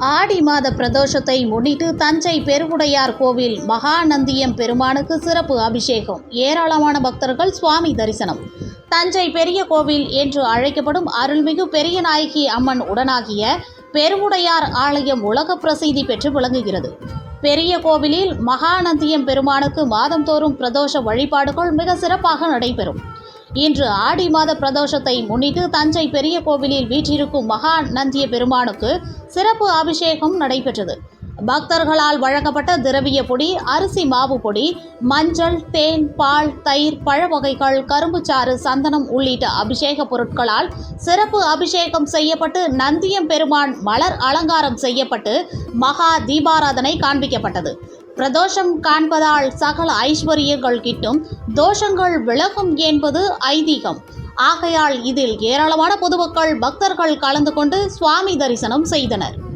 ஆடி மாத பிரதோஷத்தை முன்னிட்டு தஞ்சை பெருவுடையார் கோவில் மகாநந்தியம் பெருமானுக்கு சிறப்பு அபிஷேகம். ஏராளமான பக்தர்கள் சுவாமி தரிசனம். தஞ்சை பெரிய கோவில் என்று அழைக்கப்படும் அருள்மிகு பெரியநாயகி அம்மன் உடனாகிய பெருவுடையார் ஆலயம் உலக பிரசித்தி பெற்று விளங்குகிறது. பெரிய கோவிலில் மகாநந்தியம் பெருமானுக்கு மாதந்தோறும் பிரதோஷ வழிபாடுகள் மிக சிறப்பாக நடைபெறும். இன்று ஆடி மாத பிரதோஷத்தை முன்னிட்டு தஞ்சை பெரிய கோவிலில் வீற்றிருக்கும் மகா நந்திய பெருமானுக்கு சிறப்பு அபிஷேகம் நடைபெற்றது. பக்தர்களால் வழங்கப்பட்ட திரவிய பொடி அரிசி மாவு பொடி மஞ்சள் தேன் பால் தயிர் பழ வகைகள் கரும்புச்சாறு சந்தனம் உள்ளிட்ட அபிஷேக பொருட்களால் சிறப்பு அபிஷேகம் செய்யப்பட்டு நந்தியம் பெருமான் மலர் அலங்காரம் செய்யப்பட்டு மகா தீபாராதனை காண்பிக்கப்பட்டது. பிரதோஷம் காண்பதால் சகல ஐஸ்வர்யங்கள் கிட்டும். தோஷங்கள் விலகும் என்பது ஐதீகம். ஆகையால் இதில் ஏராளமான பொதுமக்கள் பக்தர்கள் கலந்து கொண்டு சுவாமி தரிசனம் செய்தனர்.